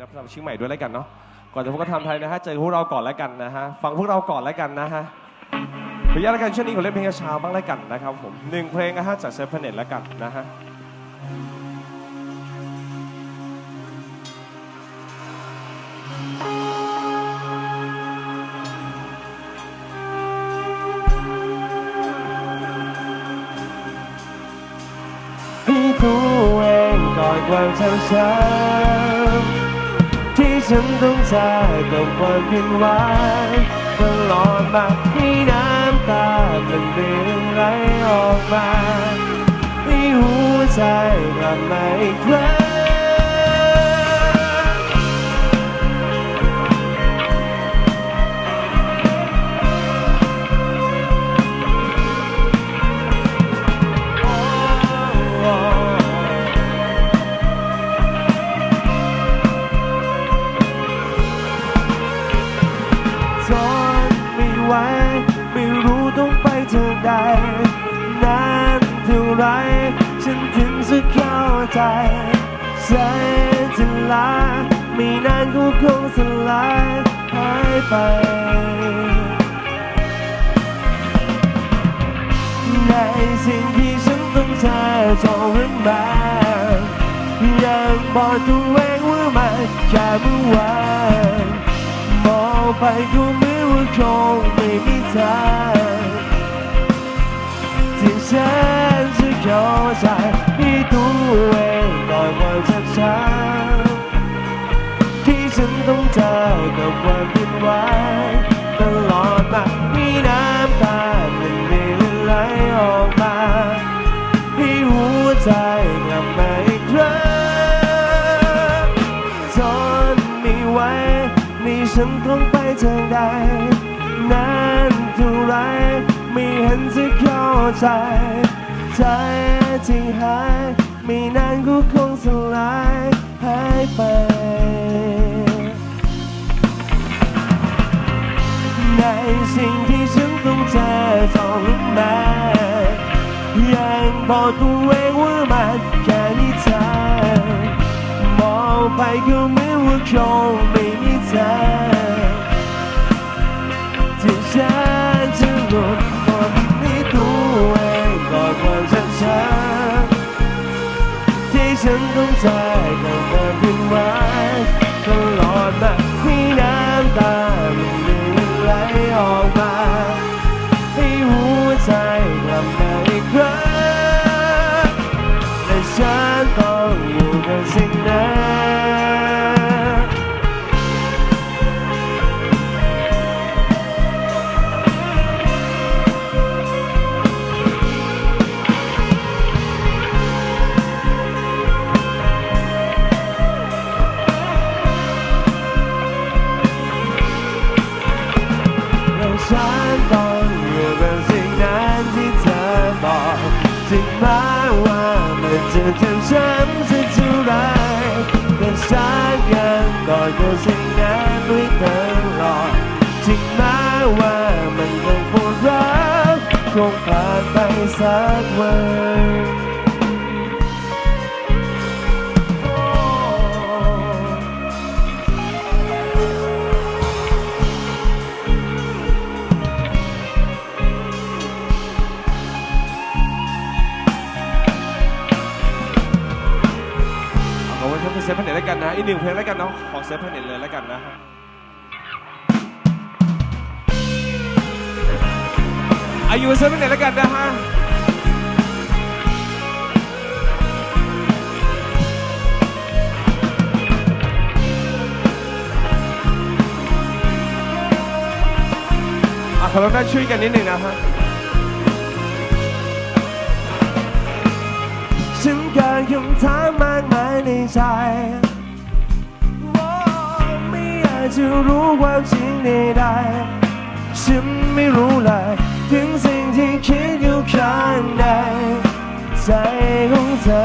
นับสำหรับเชียงใหม่ด้วยแล้วกันเนาะก่อนจะพบกับทำไทยนะฮะเจอพวกเราก่อนแล้วกันนะฮะฟังพวกเราก่อนแล้วกันนะฮะขออนุญาตแล้วกันช่วงนี้ขอเล่นเพลงเช้าบ้างแล้วกันนะครับผมหนึ่งเพลงนะฮะจากเซฟเน็ตแล้วกันนะฮะให้ตัวเองก่อนความเศร้าช้ำที่ ฉันต้องเจอกับความผิดหวังตลอดมาให้น้ำตาเป็นเรื่อไหลออกมาในหัวใจกลับมาอีกครั้ง ไรฉันถึงจะเข้าใจใจจะลาไม่นานก็คงสลายหายไปในสิ่งที่ฉันต้องเจอจนเรื่องมายังบอกตัวเองว่ามันแค่เมื่อวานมองไปก็เหมือว่าคงไม่มีทางที่ฉัน จะเข้าใจให้ตัวเองก่อนความเจ็บช้ำที่ฉันต้องเจอกับความผิดหวังตลอดมามีน้ำตามันเรื่อยไหลออกมาให้หัวใจกลับมาอีกครั้งทนไม่ไหวนี่ฉันต้องไปทางใดนานเท่าไรไม่เห็นจะเข้าใจ ใจที่หายไม่นานก็คงสลายหายไป ในสิ่งที่ฉันต้องเจอต้องมายังบอกตัวเองว่ามันแค่นิทานมองไปก็เหมือนว่าคงไม่มีทางที่ฉันจะหลุด ที่ฉั มันจะเจ็บช้ำสักเท่าไรีกหนึ่งเพลงแล้วกันเนาะของเซฟแพนเน็ตเลยแล้วกันนะอายุเซฟแพนเน็ตแล้วกันนะฮะอะขอรับได้ช่วยกันนิดหนึ่งนะฮะฉันเกิดคำถามมากมายในใจ จะรู้ความจริงใดๆฉันไม่รู้เลยถึงสิ่งที่คิดอยู่ข้างในใจของเธอ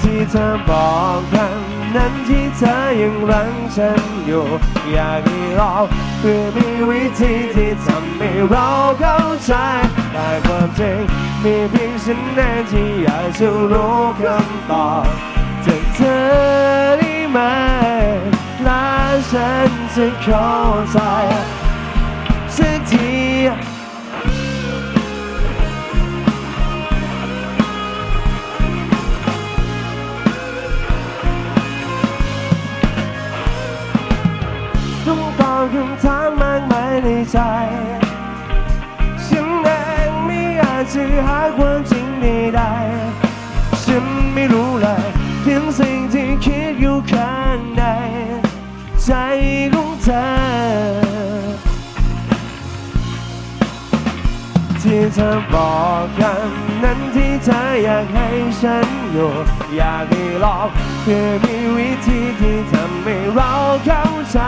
ที่เธอบอกกันนั้นที่เธอยังรังฉันอยู่ อยากให้ลองเพื่อมีวิธีที่ทำให้เราเข้าใจแต่ความจริงมีเพียงฉันเองที่อยากจะรู้คำตอบ ธอได้ไหมและฉันจะเข้าใจสักทีต้องตอบคำถามมากมายในใจ ฉันเองไม่อาจจะหาความจริงใดๆฉันไม่รู้เลย ถึงสิ่งที่คิดอยู่ข้างในใจของเธอ ที่เธอบอกกันนั้นที่เธออยากให้ฉันอยู่อยากให้ลองคือมีวิธีที่ทำให้เราเข้าใจ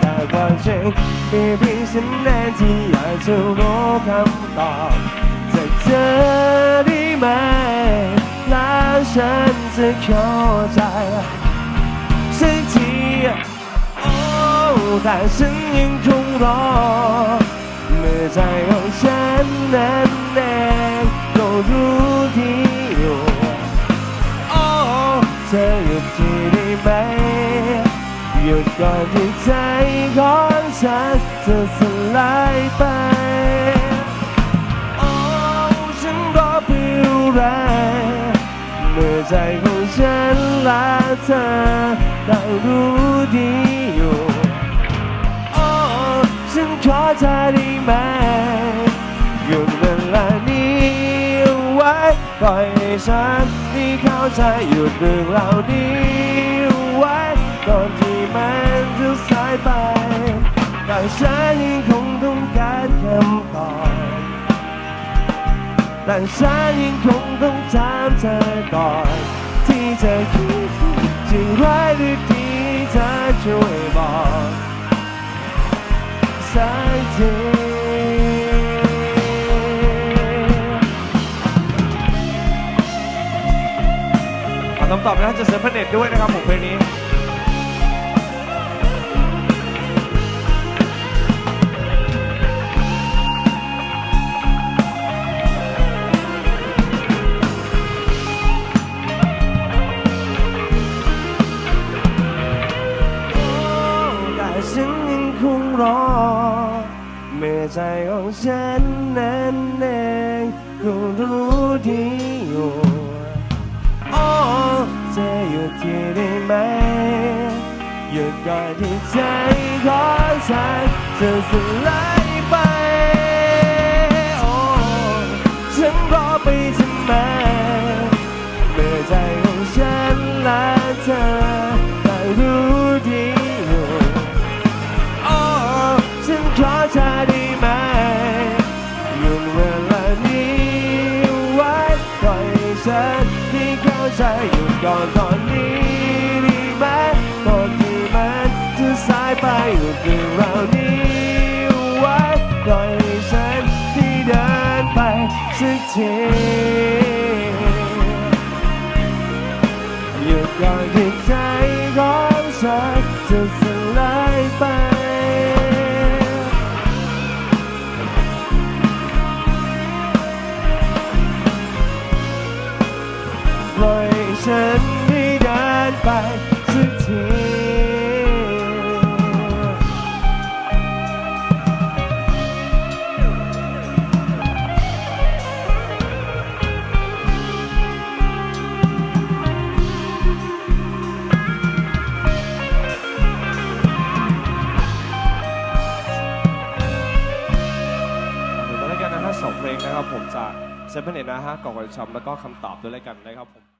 แต่ความจริงมีเพียงฉันเองที่อยากจะรู้คำตอบจากเธอได้ไหม และฉันจะเข้าใจสักทีโอ้แต่ฉันยังคงรอ เมื่อใจของฉันนั้นเองก็รู้ดีอยู่โอ้เธอหยุดทีได้ไหมหยุดก่อนที่ใจของฉันจะสลายไป ใจของฉันและเธอได้รู้ดีอยู่โอ้ฉันขอเธอได้ไหมหยุดเวลานี้ไว้ปล่อยให้ฉันได้เข้าใจหยุดเรื่องรานี้ไว้ก่อนที่มันจะสายไปแต่ฉันยังคงต้องการคำตอบ แต่ฉันยังคงต้องถามเธอก่อน ที่เธอคิดจะร้ายหรือดีเธอช่วยบอกสักทีขอคำตอบนะจะเสือพระเน็ตด้วยนะครับผมเพลงนี้ ใจของฉันนั้นเองก็รู้ดีอยู่โอ้จะหยุดที่ได้ไหมหยุดก่อนที่ใจของฉันจะสลาย ดตอนนี้ด้ไหมก่อนที่มันจะสายไปหยุดเรื่องราวนี้ไว้ปล่อยให้ฉันที่เดินไปสักทีหยุดก่อนที่ใจของฉันจะสลายไปปล่อยฉัน เซเว่นเอ็ดนะฮะกล่องกระชับแล้วก็คำตอบด้วยแล้วกันนะครับผม